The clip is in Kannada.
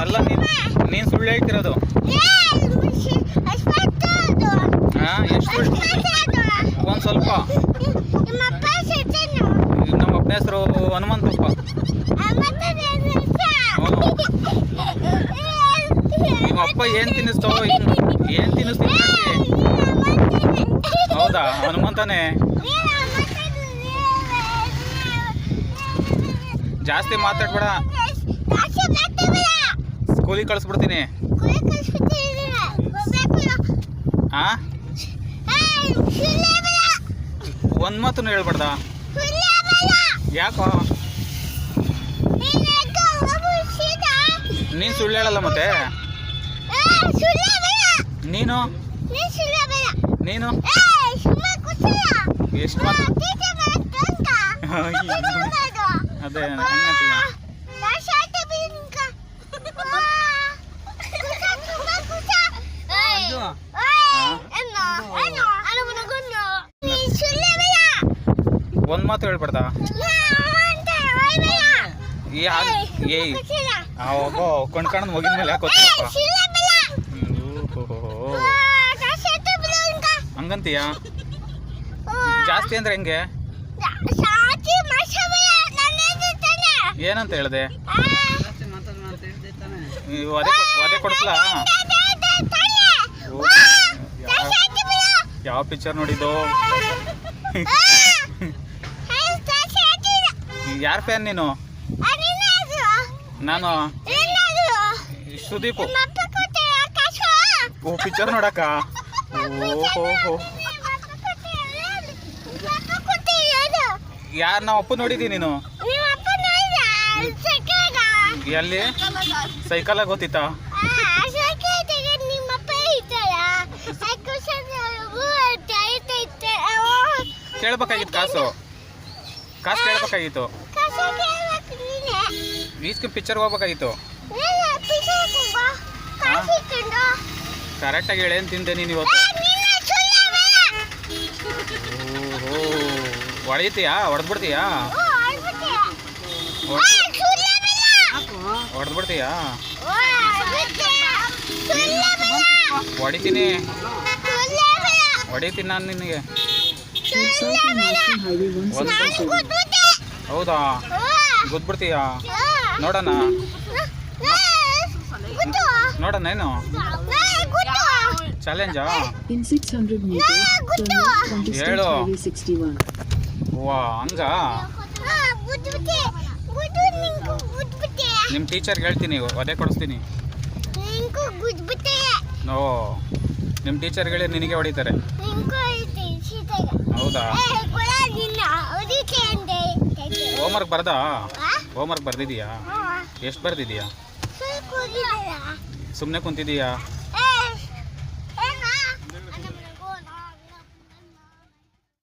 ಅಲ್ಲ, ನೀನು ನೀನು ಸುಳ್ಳು ಹೇಳ್ತಿರೋದು. ಹಾಂ, ಎಷ್ಟು ಒಂದು ಸ್ವಲ್ಪ. ನಮ್ಮ ಅಪ್ಪನ ಹೆಸರು ಹನುಮಂತಪ್ಪ. ನಿಮ್ಮ ಅಪ್ಪ ಏನು ತಿನ್ನಿಸ್ತೋ ಏನು ತಿನ್ನಿಸ್ತೀನಿ ಹೌದಾ? ಹನುಮಂತನೇ? ಜಾಸ್ತಿ ಮಾತಾಡ್ಬೇಡ. ಸ್ಕೂಲಿಗೆ ಕಳಿಸ್ಬಿಡ್ತೀನಿ. ಆ? ಒಂದು ಮಾತನ್ನು ಹೇಳ್ಬಾರ್ದ ಯಾಕೋ? ನೀನು ಸುಳ್ಳು ಹೇಳಲ್ಲ ಮತ್ತೆ? ನೀನು? ನೀನು ಎಷ್ಟು ಅದೇ ಅದೇ ಒಂದು ಮಾತು ಏಯ್ ಆ ಒಬ್ಬ ಕಣ್ಕಾಣದ್ ಮುಗಿದ ಮೇಲೆ ಯಾಕೆ ಗೊತ್ತಿಲ್ಲಪ್ಪ ಹಂಗಂತೀಯ? ಜಾಸ್ತಿ ಅಂದ್ರೆ ಹೆಂಗೆ? ಏನಂತ ಹೇಳ್ದೆ? ನೀವು ಅದೇ ಅದೇ ಕೊಡಿಸ್ಲಾ ಯಾವ ಪಿಕ್ಚರ್ ನೋಡಿದ್ದು? ಯಾರ ಫ್ಯಾನ್ ನೀನು? ನಾನು. ಸುದೀಪ್. ಓ ಪಿಕ್ಚರ್ ನೋಡಕ್ಕ? ಓಹೋ ಯಾರು? ನಾವು ಅಪ್ಪ ನೋಡಿದಿ? ನೀನು ಎಲ್ಲಿ? ಸೈಕಲ್ ಗೊತ್ತಿತ್ತ ಕೇಳ್ಬೇಕಾಗಿತ್ತು ಕಾಸು? ಕಾಸು ಕೇಳ್ಬೇಕಾಗಿತ್ತು? ಈಸ್ಕೆ ಪಿಕ್ಚರ್ ಹೋಗ್ಬೇಕಾಗಿತ್ತು. ಕರೆಕ್ಟಾಗಿ ಹೇಳಿ ಏನ್ ತಿಂದೆ ನೀನು ಇವತ್ತು? ಓಹೋ ಹೊಡಿತೀಯಾ ಹೊಡೆದ್ಬಿಡ್ತೀಯಾ? ಹೊಡೆದ್ಬಿಡ್ತೀಯಾ? ಹೊಡಿತೀನಿ. ಹೊಡಿತೀನಿ ನಾನು ನಿನಗೆ. ಒಂದು ಹೌದಾ? ಗುದ್ಬಿಡ್ತೀಯಾ ನೋಡೋಣ. ನೋಡೋಣ ಏನು? ಚಾಲೆಂಜಾ In 600 meters, turn left onto State ಹೇಳು. Highway 61. ವಾ ಹಂಗ? ನಿಮ್ಮ ಟೀಚರ್ಗೆ ಹೇಳ್ತೀನಿ ಒದೆ ಕೊಡಿಸ್ತೀನಿ. ಓ ನಿಮ್ಮ ಟೀಚರ್ಗೆ ಹೇಳಿ ನಿನಗೆ ಹೊಡಿತಾರೆ. ಹೌದಾ? ಹೋಮ್ವರ್ಕ್ ಬರ್ದಾ? ಹೋಮ್ವರ್ಕ್ ಬರ್ದಿದೀಯಾ? ಎಷ್ಟು ಬರ್ದಿದೀಯಾ? ಸುಮ್ಮನೆ ಕುಂತಿದೀಯಾ?